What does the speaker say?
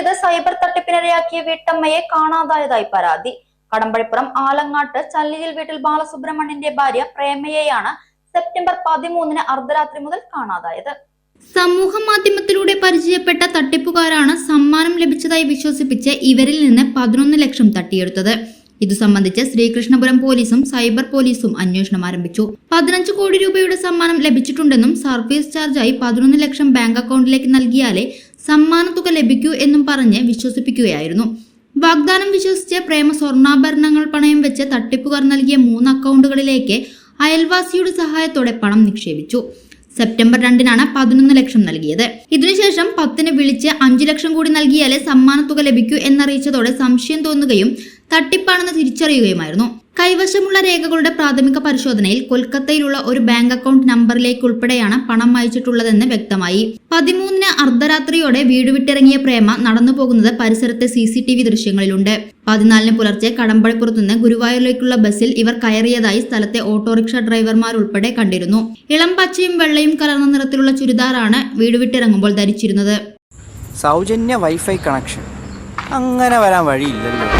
ചെയ്ത് സൈബർ തട്ടിപ്പിനിരയാക്കിയ വീട്ടമ്മയെ കാണാതായതായി പരാതി. കടമ്പഴിപ്പുറം ആലങ്ങാട്ട് ചല്ലിയിൽ വീട്ടിൽ ബാലസുബ്രഹ്മണ്യന്റെ ഭാര്യ പ്രേമയെയാണ് സെപ്റ്റംബർ പതിമൂന്നിന് അർദ്ധരാത്രി മുതൽ കാണാതായത്. സമൂഹ മാധ്യമത്തിലൂടെ പരിചയപ്പെട്ട തട്ടിപ്പുകാരാണ് സമ്മാനം ലഭിച്ചതായി വിശ്വസിപ്പിച്ച് ഇവരിൽ നിന്ന് പതിനൊന്ന് ലക്ഷം തട്ടിയെടുത്തത്. ഇതു സംബന്ധിച്ച് ശ്രീകൃഷ്ണപുരം പോലീസും സൈബർ പോലീസും അന്വേഷണം ആരംഭിച്ചു. പതിനഞ്ച് കോടി രൂപയുടെ സമ്മാനം ലഭിച്ചിട്ടുണ്ടെന്നും സർവീസ് ചാർജായി പതിനൊന്ന് ലക്ഷം ബാങ്ക് അക്കൗണ്ടിലേക്ക് നൽകിയാലേ സമ്മാന തുക ലഭിക്കൂ എന്നും പറഞ്ഞ് വിശ്വസിപ്പിക്കുകയായിരുന്നു. വാഗ്ദാനം വിശ്വസിച്ച് പ്രേമ സ്വർണാഭരണങ്ങൾ പണയം വെച്ച് തട്ടിപ്പുകാർ നൽകിയ മൂന്ന് അക്കൗണ്ടുകളിലേക്ക് അയൽവാസിയുടെ സഹായത്തോടെ പണം നിക്ഷേപിച്ചു. സെപ്റ്റംബർ രണ്ടിനാണ് പതിനൊന്ന് ലക്ഷം നൽകിയത്. ഇതിനുശേഷം പത്തിന് വിളിച്ച് അഞ്ചു ലക്ഷം കൂടി നൽകിയാലേ സമ്മാന തുക ലഭിക്കൂ എന്നറിയിച്ചതോടെ സംശയം തോന്നുകയും തട്ടിപ്പാണെന്ന് തിരിച്ചറിയുകയുമായിരുന്നു. കൈവശമുള്ള രേഖകളുടെ പ്രാഥമിക പരിശോധനയിൽ കൊൽക്കത്തയിലുള്ള ഒരു ബാങ്ക് അക്കൗണ്ട് നമ്പറിലേക്ക് ഉൾപ്പെടെയാണ് പണം അയച്ചിട്ടുള്ളതെന്ന് വ്യക്തമായി. പതിമൂന്നിന് അർദ്ധരാത്രിയോടെ വീട് വിട്ടിറങ്ങിയ പ്രേമ നടന്നു പോകുന്നത് പരിസരത്തെ സി സി ടി വി ദൃശ്യങ്ങളിലുണ്ട്. പതിനാലിന് പുലർച്ചെ കടമ്പഴപ്പുറത്തുനിന്ന് ഗുരുവായൂരിലേക്കുള്ള ബസ്സിൽ ഇവർ കയറിയതായി സ്ഥലത്തെ ഓട്ടോറിക്ഷ ഡ്രൈവർമാരുൾപ്പെടെ കണ്ടിരുന്നു. ഇളം പച്ചയും വെള്ളയും കലർന്ന നിറത്തിലുള്ള ചുരിദാറാണ് വീട് വിട്ടിറങ്ങുമ്പോൾ ധരിച്ചിരുന്നത്. സൗജന്യ വൈഫൈ കണക്ഷൻ. അങ്ങനെ വരാൻ വഴിയില്ലല്ലോ.